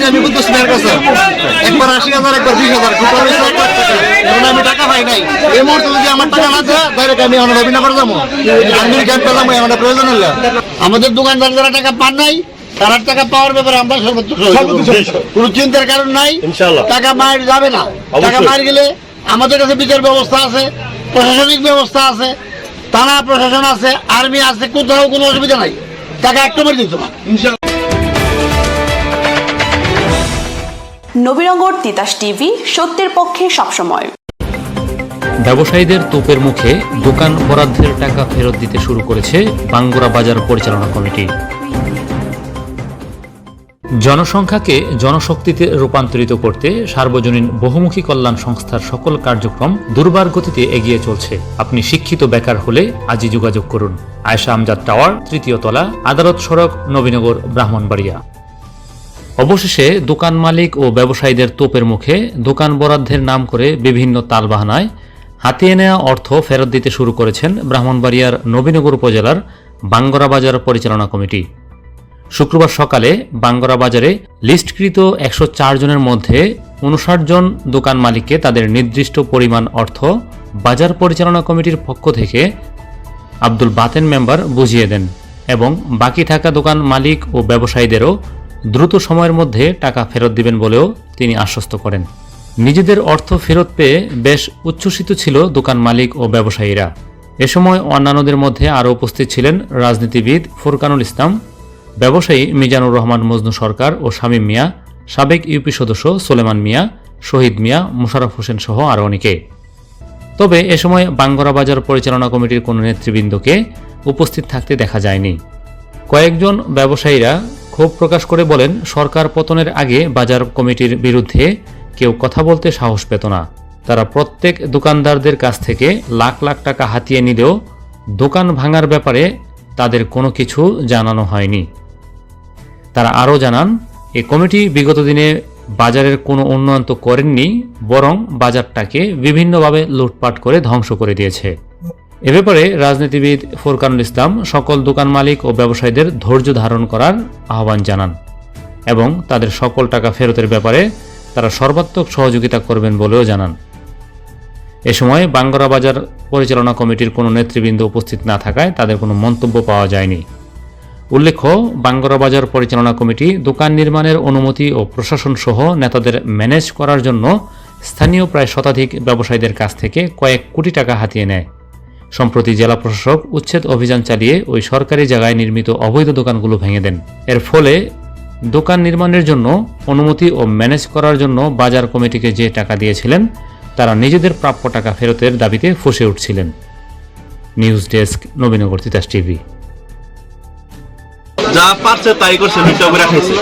চাইছি আমি কিন্তু স্নেহের কাছে একবার আশি হাজার একবার বিশ হাজার টোটাল হয়েছে এক লাখ টাকা এখন আমি টাকা পাই নাই। এই মুহূর্তে যদি আমার টাকা না দেয় ডাইরেক্ট আমি এখন রবিনগর যাব। আমি ক্যাম্প পেলাম আমার প্রয়োজন হলে। আমাদের দোকানদার যারা টাকা পান নাই তারা টাকা পাওয়ার ব্যাপারে আমরা সর্বোচ্চ। কোনো চিন্তার কারণ নাই। টাকা মায়ের যাবে না। টাকা। মায়ের গেলে আমাদের কাছে বিচার ব্যবস্থা আছে প্রশাসনিক ব্যবস্থা আছে থানা প্রশাসন আছে আর্মি আছে কোথাও কোনো অসুবিধা নাই। টাকা একটু মেরে দিত নবীনগর তিতাস টিভি, সত্যের পক্ষে সবসময়। ব্যবসায়ীদের তোপের মুখে দোকান বরাদ্দের টাকা ফেরত দিতে শুরু করেছে বাঙ্গুরা বাজার পরিচালনা কমিটি। জনসংখ্যাকে জনশক্তিতে রূপান্তরিত করতে সার্বজনীন বহুমুখী কল্যাণ সংস্থার সকল কার্যক্রম দুর্বার গতিতে এগিয়ে চলছে। আপনি শিক্ষিত বেকার হলে আজই যোগাযোগ করুন। আয়সা আমজাদ টাওয়ার, তৃতীয় তলা, আদালত সড়ক, নবীনগর, ব্রাহ্মণবাড়িয়া। অবশেষে দোকান মালিক ও ব্যবসায়ীদের তোপের মুখে দোকান বরাদ্দের নাম করে বিভিন্ন তালবাহানায় হাতিয়ে নেওয়া অর্থ ফেরত দিতে শুরু করেছেন ব্রাহ্মণবাড়িয়ার নবীনগর উপজেলার বাঙ্গরা বাজার পরিচালনা কমিটি। শুক্রবার সকালে বাঙ্গরা বাজারে লিস্টকৃত একশো চার জনের মধ্যে উনষাট জন দোকান মালিককে তাদের নির্দিষ্ট পরিমাণ অর্থ বাজার পরিচালনা কমিটির পক্ষ থেকে আব্দুল বাতেন মেম্বার বুঝিয়ে দেন এবং বাকি থাকা দোকান মালিক ও ব্যবসায়ীদেরও দ্রুত সময়ের মধ্যে টাকা ফেরত দিবেন বলেও তিনি আশ্বস্ত করেন। নিজেদের অর্থ ফেরত পেয়ে বেশ উচ্ছ্বসিত ছিল দোকান মালিক ও ব্যবসায়ীরা। এ সময় অন্যান্যদের মধ্যে আরও উপস্থিত ছিলেন রাজনীতিবিদ ফুরকানুল ইসলাম, ব্যবসায়ী মিজানুর রহমান মজনু সরকার ও শামীম মিয়া, সাবেক ইউপি সদস্য সোলেমান মিয়া, শহীদ মিয়া মুশারফ হোসেন সহ আরও অনেকে। তবে এ সময় বাঙ্গরা বাজার পরিচালনা কমিটির কোনো নেতৃবৃন্দকে উপস্থিত থাকতে দেখা যায়নি। কয়েকজন ব্যবসায়ীরা ক্ষোভ প্রকাশ করে বলেন, সরকার পতনের আগে বাজার কমিটির বিরুদ্ধে কেউ কথা বলতে সাহস পেত না। তারা প্রত্যেক দোকানদারদের কাছ থেকে লাখ লাখ টাকা হাতিয়ে নিলেও দোকান ভাঙার ব্যাপারে তাদের কোনো কিছু জানানো হয়নি। তারা আরও জানান এই কমিটি বিগত দিনে বাজারের কোনো উন্নয়ন তো করেননি, বরং বাজারটাকে বিভিন্নভাবে লুটপাট করে ধ্বংস করে দিয়েছে। এ ব্যাপারে রাজনীতিবিদ ফোরকানুল ইসলাম সকল দোকান মালিক ও ব্যবসায়ীদের ধৈর্য ধারণ করার আহ্বান জানান এবং তাদের সকল টাকা ফেরতের ব্যাপারে তারা সর্বাত্মক সহযোগিতা করবেন বলেও জানান। এ সময় বাঙ্গরা বাজার পরিচালনা কমিটির কোনো নেতৃবৃন্দ উপস্থিত না থাকায় তাদের কোনো মন্তব্য পাওয়া যায়নি। উল্লেখ্য, বাঙ্গরা বাজার পরিচালনা কমিটি দোকান নির্মাণের অনুমতি ও প্রশাসন সহ নেতাদের ম্যানেজ করার জন্য স্থানীয় প্রায় শতাধিক ব্যবসায়ীদের কাছ থেকে কয়েক কোটি টাকা হাতিয়ে নেয়। সম্প্রতি জেলা প্রশাসক উচ্ছেদ অভিযান চালিয়ে ওই সরকারি জায়গায় নির্মিত অবৈধ দোকানগুলো ভেঙে দেন। এর ফলে দোকান নির্মাণের জন্য অনুমতি ও ম্যানেজ করার জন্য বাজার কমিটিকে যে টাকা দিয়েছিলেন তারা নিজেদের প্রাপ্য টাকা ফেরতের দাবিতে ফুসে উঠছিলেন। News desk Nabinagar Titas TV. যা পারছে তাই করছে লুটা করে খাইছে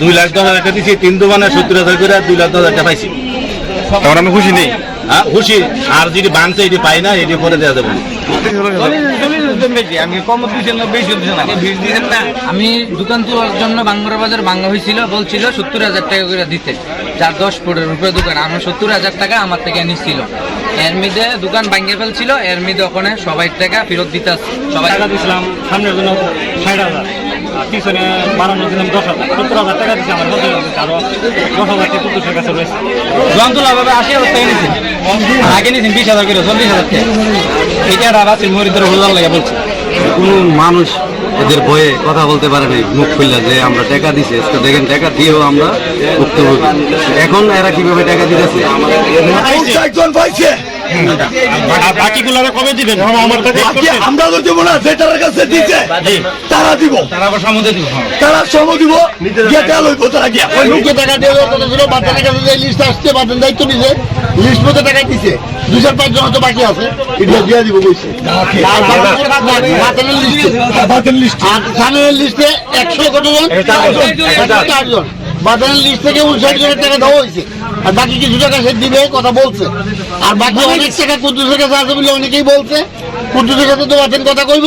দুই লাখ দশ হাজার টাকা দিছি তিন দোকানে সত্তর হাজার করে দুই লাখ দশ হাজার টাকা পাইছি। তখন আমি খুশি নেই। হ্যাঁ খুশি। আর যদি বানছে এটি পাই না এটি পরে দেওয়া যাবে। আমি দোকান তোলার জন্য বাংলা বাজার ভাঙা হয়েছিল বলছিল সত্তর হাজার টাকা করে দিতে। যার দশ ফুটের উপরে দোকান আমার সত্তর হাজার টাকা আমার থেকে নিচ্ছিল এর মধ্যে দোকান ভাঙিয়ে ফেলছিল এর মধ্যে ওখানে সবাই টাকা ফেরত দিতে। সবাই টাকা দিয়েছিলাম সামনের জন্য ষাট হাজার। পিছনে বাড়ানো দিলাম দশ হাজার সত্তর হাজার টাকা দিচ্ছে আমার মধ্যে আরও দশ হাজার থেকে পঁচিশের কাছে রয়েছে। দোকান তোলা ভাবে আশি হাজার টাকা নিয়েছেন আগে নিয়েছেন বিশ হাজার করে চল্লিশ হাজার টাকা। এটা রাবাসির মরিদ্র বোঝার লাগে বলছে। কোনো মানুষ এদের ভয়ে কথা বলতে পারে নাই মুখ খুললা যে আমরা টাকা দিছি। আজকে দেখেন টাকা দিয়েও আমরা ভুক্তভোগী। এখন এরা কীভাবে টাকা দিতেছে? বাকিগুলো কবে দিবেন? আমার কাছে আমরা তো দেবো না যেটার কাছে দিচ্ছে তারা দিব। তারা আবার সমুদ্রে দিব তারা সম দিব গিয়ে লইব তারা গিয়া। ওই লোককে টাকা দিয়ে কথা ছিল বাচ্চাদের কাছে যে লিস্ট আসছে বাচ্চার দায়িত্ব নিছে লিস্ট মতো টাকা দিছে। দুই চার পাঁচ জন হয়তো বাকি আছে। এটা দিয়ে দিব বলছে। আর বাচ্চাদের লিস্টে বাচ্চাদের লিস্ট আর সামনের লিস্টে একশো চারজন। লিস্ট থেকে উনষাট জনের টাকা দেওয়া হয়েছে। আর বাকি কিছু টাকা সে দিবে কথা বলছে। আর বাকি অনেক টাকা কুদ্দুসের কাছে আছে বলে অনেকেই বলছে। কুদ্দুসের কাছে তো বাতেন কথা কইব।